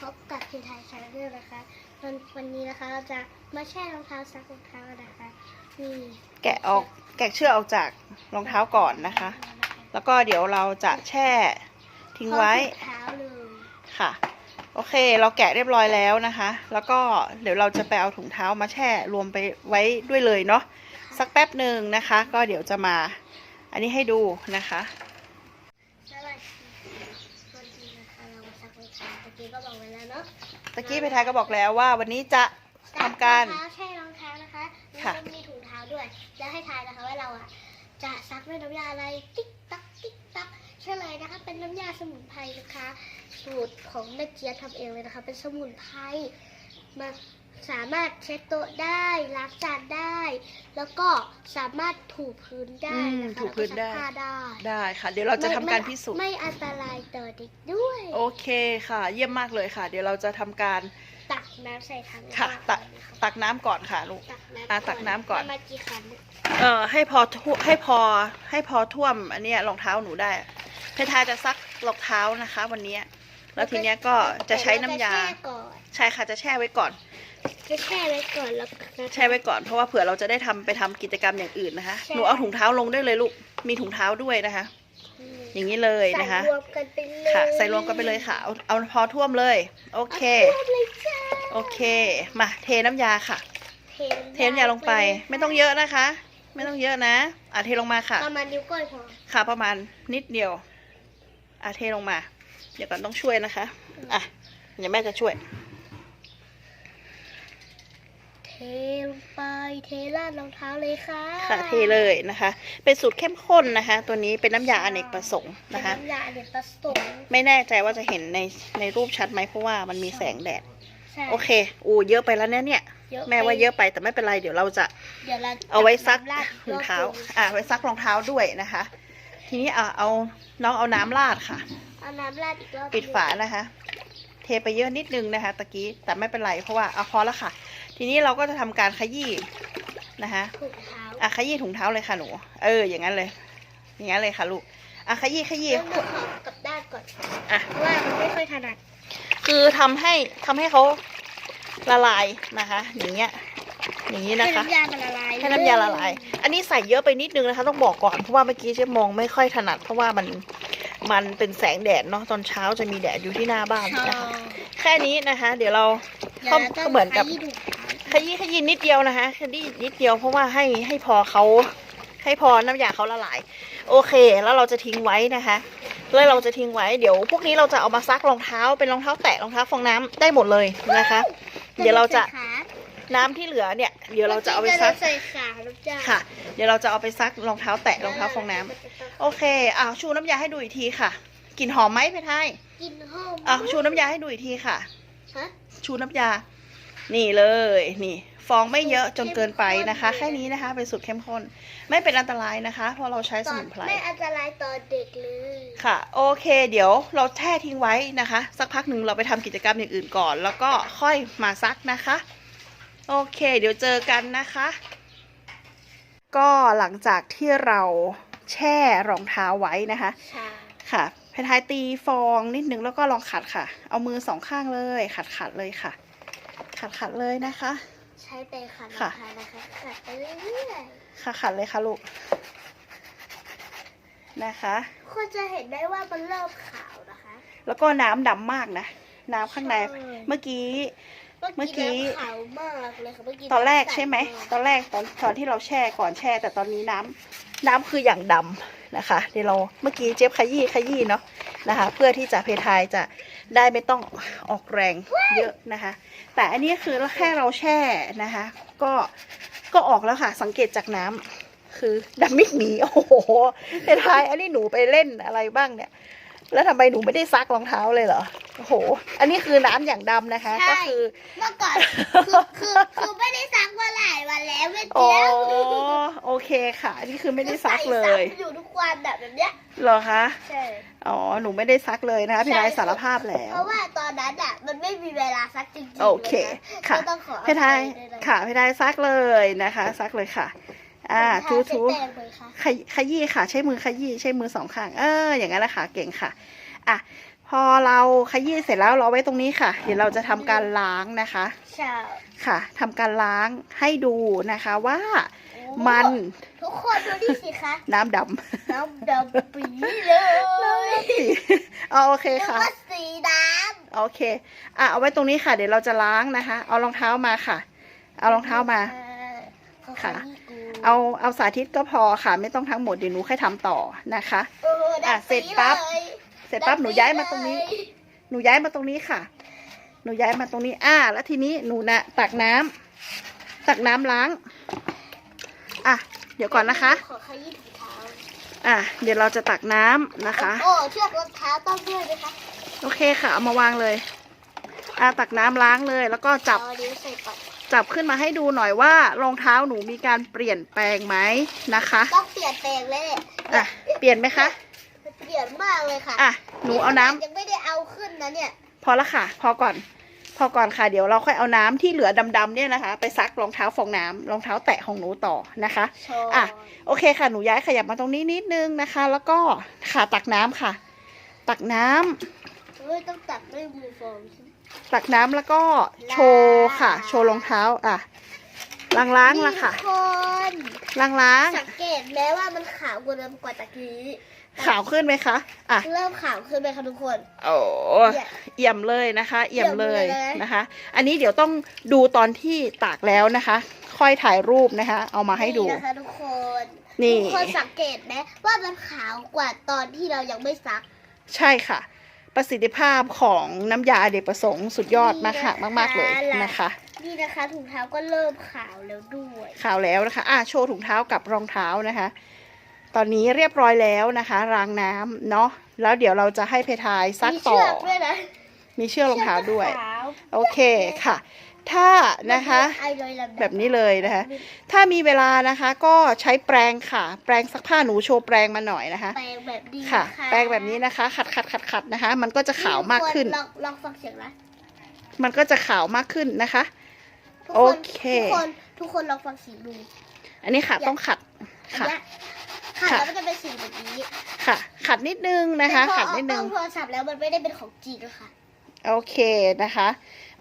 พบกับทีไทยชาแนลนะคะวันวันนี้นะคะเราจะมาแช่รองเท้าซักรองเท้านะคะนี่แกะออกแกะเชือกออกจากรองเท้าก่อนนะคะ แล้วก็เดี๋ยวเราจะแช่ทิ้งไว้พร้อมถุงเท้าเลยค่ะ โอเค เราแกะเรียบร้อยแล้วนะคะ แล้วก็เดี๋ยวเราจะไปเอาถุงเท้ามาแช่รวมไปไว้ด้วยเลยเนาะสักแป๊บหนึ่งนะคะ ก็เดี๋ยวจะมา อันนี้ให้ดูนะคะ สวัสดีวันนี้นะคะเรามาซักรองเท้าตะ กี้ก็บอกไว้แล้วเนาะตะกี้ไปทายก็บอกแล้วว่าวันนี้จะทำการซัรองเท้าแช่รองเท้านะคะแล้วค่ะ ก็มีถุงเท้าด้วย แล้วให้ทายนะคะว่าเราอะจะซักด้วยน้ำยาอะไร ติ๊กตักติ๊กตักเชื่อเลยนะคะ เป็นน้ำยาสมุนไพรนะคะ สูตรของแม่เจี๊ยบทำเองเลยนะคะ เป็นสมุนไพรมา สามารถเช็ดโต๊ะได้ล้างจานได้ แล้วก็สามารถถูพื้นได้อืมนะคะถูพื้นได้แล้วก็ซักผ้าได้ได้ค่ะ เดี๋ยวเราจะทำการพิสูจน์ไม่ไม่อันตรายต่อเด็กด้วย โอเคค่ะ เยี่ยมมากเลยค่ะ เดี๋ยวเราจะทำการ ตักน้ำใส่ถังค่ะแล้วตักตักน้ำก่อนค่ะลูก ตักน้ำอะตักน้ำก่อนเามากี่ขันเอ่อให้พอท่วให้พอให้พอท่วมอันเนี้ยรองเท้าหนูได้เพทาจะซักรองเท้านะคะ วันเนี้ยแล้วทีเนี้ยก็จะใช้น้ำยาแต่เรจะแช่ก่อน ใช่ค่ะจะแช่ไว้ก่อน จะแช่ไว้ก่อนแล้วก็แช่ไว้ก่อนเพราะว่าเผื่อเราจะได้ทำไปทำกิจกรรมอย่างอื่นนะคะใช่หนูเอาถุงเท้าลงได้เลยลูก มีถุงเท้าด้วยนะคะ อย่างนี้เลยนะคะใส่รวมกันไปเลยค่ะ ใส่รวมกันไปเลยค่ะ เอาเอาพอท่วมเลย โอเคาท่วมเลยจ้าโอเค มาเทน้ำยาค่ะเทเทน้ำยาลงไป ไม่ต้องเยอะนะคะ ไม่ต้องเยอะนะ อะเทลงมาค่ะ ประมาณนิ้วก้อยพอค่ะประมาณนิดเดียว อะเทลงมา เดี๋ยวก่อนต้องช่วยนะคะ อะ เดี๋ยวแม่จะช่วยเท ลงไปเทราดรองเท้าเลยค่ะค่ะเทเลยนะคะ เป็นสูตรเข้มข้นนะคะ ตัวนี้เป็นน้ำยาอเนกประสงค์นะคะเป็น้ำยาอเนกประสงค์ไม่แน่ใจว่าจะเห็นในในรูปชัดไหมเพราะว่ามันมีแสงแดด ใช่ โอเคอูเยอะไปแล้วเนี่ยเนี่ยเยอะแม่ว่าเยอะไปแต่ไม่เป็นไรเดี๋ยวเราจะเดี๋ยวเราเอาไว้ซักราดถุงเท้ารอบนึงอะไว้ซักรองเท้าด้วยนะคะ ทีนี้อะเอาน้องเอาน้ำราดค่ะ เอาน้ำราดอีกรอบปิดฝานะคะเท ไปเยอะนิดนึงนะคะตะกี้แต่ไม่เป็นไรเพราะว่าเอาพอแล้วค่ะ ทีนี้เราก็จะทำการขยี้นะคะถุงเท้าอะขยี้ถุงเท้าเลยค่ะหนู เออ อย่างนั้นเลย อย่างนั้นเลยค่ะลูกอะขยี้ขยี้เริ่มจากขอบกับด้านก่อนอะเพราะว่ามันไม่ค่อยถนัดคือทำให้ทำให้เขาละลายนะคะ อย่างเงี้ยอย่างนี้ให้นะคะน้ำยามันละลายให้น้ำยาละลาย อันนี้ใส่เยอะไปนิดนึงนะคะ ต้องบอกก่อนเพราะว่าเมื่อกี้เจ๊มองไม่ค่อยถนัด เพราะว่ามันมันเป็นแสงแดดเนาะตอนเช้าจะมีแดดอยู่ที่หน้าบ้านใช่นะคะ แค่นี้นะคะ เดี๋ยวเราดี๋ยวก็ราต้งก็เหมือนกับขยี้ถุงเท้าขยี้ขยี้นิดเดียวนะคะขยี้นิดเดียวเพราะว่าให้ให้พอเขาให้พอน้ำยาเขาละลาย โอเค แล้วเราจะทิ้งไว้นะคะแล้วเราจะทิ้งไว้เดี๋ยว พวกนี้เราจะเอามาซักรองเท้าเป็นรองเท้าแตะรองเท้าฟองน้ำได้หมดเลยนะคะ เดี๋ยวเราจะขาน้ำที่เหลือเนี่ย เดี๋ยวเราจะเอาไปซักใส่ขาลูกจ้าค่ะ เดี๋ยวเราจะเอาไปซักรองเท้าแตะรองเท้าฟองน้ำโอเคอะชูน้ำยาให้ดูอีกทีค่ะ กลิ่นหอมไหมเพทายกินหอมอะชูน้ำยาให้ดูอีกทีค่ะ ฮะ ชูน้ำยา นี่เลย นี่ ฟองไม่เยอะจนเกินไปนะคะ แค่นี้นะคะ เป็นสูตรเข้มข้น ไม่เป็นอันตรายนะคะ เพราะเราใช้สตอนมุนไพร ไม่อันตรายต่อเด็กเลย ค่ะ โอเค เดี๋ยวเราแช่ทิ้งไว้นะคะ สักพักหนึ่งเราไปทำกิจกรรมอย่างอื่นก่อน แล้วก็ค่อยมาซักนะคะ โอเค เดี๋ยวเจอกันนะคะ ก็หลังจากที่เราแช่รองเท้าไว้นะคะใช่ค่ะ เพทายตีฟองนิดนึงแล้วก็ลองขัดค่ะ เอามือสองข้างเลย ขัดขัดเลยค่ะ ขัดขัดเลยนะคะ ใช้ไปขัดรอค่ะงเท้านะคะขัดไปเรื่อยค่ะขัดเลยค่ะลูกนะคะๆคนจะเห็นได้ว่ามันเริ่มขาวนะคะ แล้วก็น้ำดำมากนะ น้ำข้างในใช่เมื่อกี้ เมื่เมื่ออกี้กี้น้ำขาวมากเลยค่ะเมื่อกี้ตอนแรกำใช่ไหมใสตอนแรกตอนตอนที่เราแช่ก่อนแช่ แต่ตอนนี้น้ำน้ำคืออย่างดำนะคะเดี๋ยวเราเมื่อกี้เจ็บขยี้ขยี้เนาะนะคะ เพื่อที่จะเพทายจะได้ไม่ต้องออกแรงเยอะนะคะ แต่อันนี้คือแค่เราแช่นะคะ ก็ก็ออกแล้วค่ะสังเกตจากน้ำคือดำมิดหมีโอ้โหเพทายอันนี้หนูไปเล่นอะไรบ้างเนี่ย แล้วทำไมหนูไม่ได้ซักรองเท้าเลยเหรอ โอ้โห อันนี้คือน้ำอย่างดำนะคะก็คือ เมื่อก่อนคือคือคือไม่ได้ซักมาหลายวันแล้วเมื่ออ๋อกี้โอเคค่ะ อันนี่คือไม่ได้ซักเลยใส่อยู่ทุกวันแบบแบบเนี้ยเหรอคะ ใช่ อ๋อ หนูไม่ได้ซักเลยนะคะพี่นายสารภาพแล้ว เพราะว่าตอนนั้นอะมันไม่มีเวลาซักจริงๆโอเคลยนค่ะ ก็ต้องขออภัพี่นายด้วยนค่ะพี่นายซักเลยนะคะ ซักเลยค่ะ อ่าทาทูเสร็จทูแป้งเลยค่ะขยขยี้ค่ะ ใช้มือขยี้ใช้มือสองข้าง เออ อย่างนั้นแหละค่ะ เก่งค่ะ อะพพอเราขยี้เสร็จแล้วเราเอาไว้ตรงนี้ค่ะ เดี๋ยวเราจะทำการล้างนะคะใช่ค่ะทำการล้างให้ดูนะคะว่าโอ้มันทุกคนดูนี่สิคะน้ำดำน้ำดำปีเลยเอาโอเคนึกค่ะว่าสีดโอเคอะเอาไว้ตรงนี้ค่ะ เดี๋ยวเราจะล้างนะคะ เอารองเท้ามาค่ะำเอารองเท้ามาเขาค่ะขยี้กู เอาเอาสาธิตก็พอค่ะ ไม่ต้องทั้งหมดเดี๋ยวหนูค่อยทำต่อนะคะเออดำอะเสร็จปั๊บเลยเสร็จปั๊บหนูย้ายมาตรงนี้ หนูย้ายมาตรงนี้ค่ะ หนูย้ายมาตรงนี้ อ่า แล้วทีนี้หนูนะตักน้ำตักน้ำล้าง อะ เดี๋ยวก่อนนะคะ ขอขยี้ถุงเท้า อะ เดี๋ยวเราจะตักน้ำนะคะ โอ้เชือกรองเท้าต้องด้วยไหมคะโอเคค่ะ เอามาวางเลย อะตักน้ำล้างเลย แล้วก็จับ เอานิ้วใส่ก่อนจับขึ้นมาให้ดูหน่อยว่ารองเท้าหนูมีการเปลี่ยนแปลงไหมนะคะ ต้องเปลี่ยนแปลงเลยเนี่ยอะเปลี่ยนไหมคะ เปลี่ยนมากเลยค่ะอะหนูเอาน้ำยังไม่ได้เอาขึ้นนะเนี่ย พอละค่ะ พอก่อน พอก่อนค่ะ เดี๋ยวเราค่อยเอาน้ำที่เหลือดำๆเนี่ยนะคะ ไปซักรองเท้าฟองน้ำรองเท้าแตะของหนูต่อนะคะโชว์อะโอเคค่ะหนูย้ายขยับมาตรงนี้นิดนึงนะคะ แล้วก็ค่ะตักน้ำค่ะ ตักน้ำเฮ้ยต้องตัดด้วยมือฟองใช่ไหม ตักน้ำแล้วก็โชว์ค่ะ โชว์รองเท้าอะล้างล้างละค่ะนี่ทุกคนล้างล้างสังเกตแม้ว่ามันขาวกว่าเดิมกว่าตะกี้ขาวขึ้นไหมคะอะเริ่มขาวขึ้นไหมคะทุกคนโอ้เนี่ยเอี่ยมเลยนะคะเอี่ยมเลยเอี่ยมเลยนะคะ อันนี้เดี๋ยวต้องดูตอนที่ตากแล้วนะคะ ค่อยถ่ายรูปนะคะ เอามาให้ดูนี่นะคะทุกคนนี่ทุกคนสังเกตไหมว่ามันขาวกว่าตอนที่เรายังไม่ซัก ใช่ค่ะ ประสิทธิภาพของน้ำยาอเนกประสงค์สุดยอดมากค่ะนี่นะคะมาก ๆ เลยนะคะ นี่นะคะถุงเท้าก็เริ่มขาวแล้วด้วยข่าวแล้วนะคะ อะโชว์ถุงเท้ากับรองเท้านะคะ ตอนนี้เรียบร้อยแล้วนะคะ รางน้ำเนาะแล้วเดี๋ยวเราจะให้เพทายซักมีต่อเชือกด้วยนะมีเชือกรองเท้าด้วยชือกก็ขาวโอเคค่ะ ถ้านะคะไอโดยลำดัแบบนี้เลยนะคะ ถ้ามีเวลานะคะ ก็ใช้แปรงค่ะ แปรงซักผ้าหนูโชว์แปรงมาหน่อยนะคะแปลงแบบนี้ค่ะนแปรงแบบนี้นะคะ ขัดขัดขัดขัดนะคะ มันก็จะขาวมากขึ้นลองลองฟังเสียงนะมันก็จะขาวมากขึ้นนะคะทุกโอคนเคทุกคนทุกคนลองฟังเสียงดูอันนี้ค่ะต้องขัดอันค่ะเนี้ยค่ะค่ะแล้วมันจะเป็นสีแบบนี้ค่ะ ขัดนิดนึงนะคะแต่พอขัดนิดนึงเอาเข้าโทรศัพท์แล้วมันไม่ได้เป็นของจริงอะค่ะ โอเคนะคะ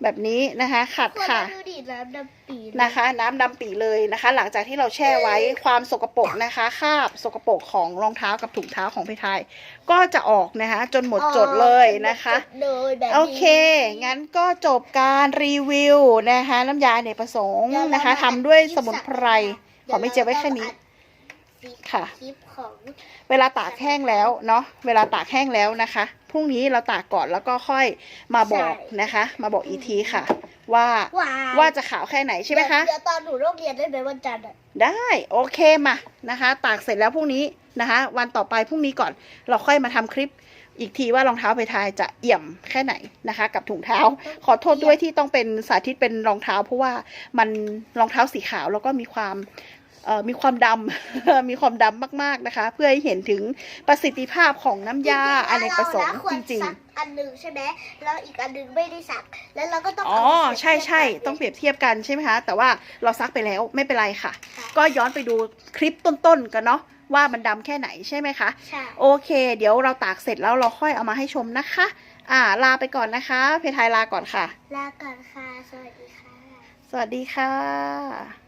แบบนี้นะคะขัดคนค่ะ ดูดิน้ำดำปีเลยนะคะ น้ำดำปีเลยนะคะ หลังจากที่เราแช่ไว้ความสกปรกนะคะคราบสกปรกของรองเท้ากับถุงเท้าของพี่ไทย ก็จะออกนะคะ จนหมดจดเลยนะคะหมดจดเลยแบบนี้โอเค งั้นก็จบการรีวิวนะคะน้ำยาอเนกประสงค์เดี๋ยวเรานะคะมาทำด้วยอัดคลิปสมุนไพรสักขอไม่เจอไว้แค่นี้ เดี๋ยวเราค่ะ คลิปของเวลาตากแห้งแล้วเนาะเวลาตากแห้งแล้วนะคะพรุ่งนี้เราตากก่อนแล้วก็ค่อยมาบอกนะคะ มาบอกอีกทีค่ะ ว่าว้าว่าจะขาวแค่ไหนใช่ไหมคะเดี๋ยวตอนหนูโรงเรียนได้ไหมวันจันทร์อะได้โอเคมานะคะ ตากเสร็จแล้วพรุ่งนี้นะคะ วันต่อไปพรุ่งนี้ก่อนเราค่อยมาทำคลิปอีกทีว่ารองเท้าไปทายจะเอี่ยมแค่ไหนนะคะ กับถุงเท้า ขอโทษด้วยที่ต้องเป็นสาธิตเป็นรองเท้า เพราะว่ามันรองเท้าสีขาวแล้วก็มีความเอ่อ มีความดำ มีความดำมากๆนะคะ เพื่อให้เห็นถึงประสิทธิภาพของน้ำยาอเนกประสงค์จริงๆแล้วเรานะควจริงซักอันหนึ่งใช่ไหมแล้วอีกอันหนึ่งไม่ได้ซัก แล้วเราก็ต้องๆอ๋อเามาใช่ใช่เปรียบเทียบกันต้องเปรียบเทียบกันใช่ไหมคะ แต่ว่าเราซักไปแล้วไม่เป็นไรค่ะค่ะก็ย้อนไปดูคลิปต้นๆกันเนาะว่ามันดำแค่ไหนใช่ไหมคะใช่โอเค เดี๋ยวเราตากเสร็จแล้วเราค่อยเอามาให้ชมนะคะ อ่าลาไปก่อนนะคะ เพทายลาก่อนค่ะ ลาก่อนค่ะ สวัสดีค่ะ สวัสดีค่ะ